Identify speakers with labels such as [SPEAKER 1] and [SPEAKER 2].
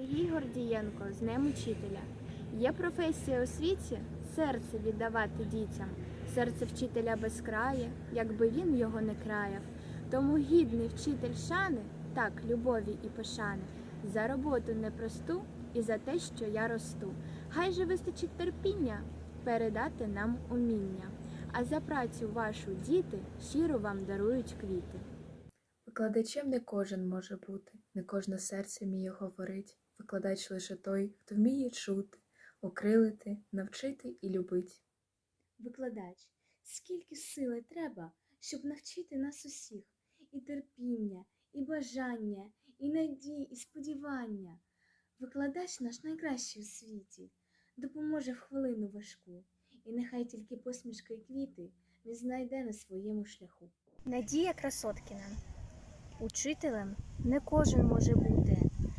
[SPEAKER 1] Сергій Гордієнко з Днем учителя. Є професія у світі серце віддавати дітям. Серце вчителя безкрає, якби він його не краяв. Тому гідний вчитель шани, так, любові і пошани, за роботу непросту і за те, що я росту. Хай же вистачить терпіння передати нам уміння. А за працю вашу діти щиро вам дарують квіти.
[SPEAKER 2] Викладачем не кожен може бути, не кожне серце вміє говорить. Викладач лише той, хто вміє чути, окрилити, навчити і любить.
[SPEAKER 3] Викладач, скільки сили треба, щоб навчити нас усіх, і терпіння, і бажання, і надії, і сподівання. Викладач наш найкращий у світі, допоможе в хвилину важку, і нехай тільки посмішка і квіти він знайде на своєму шляху.
[SPEAKER 4] Надія Красоткіна. Учителем не кожен може бути,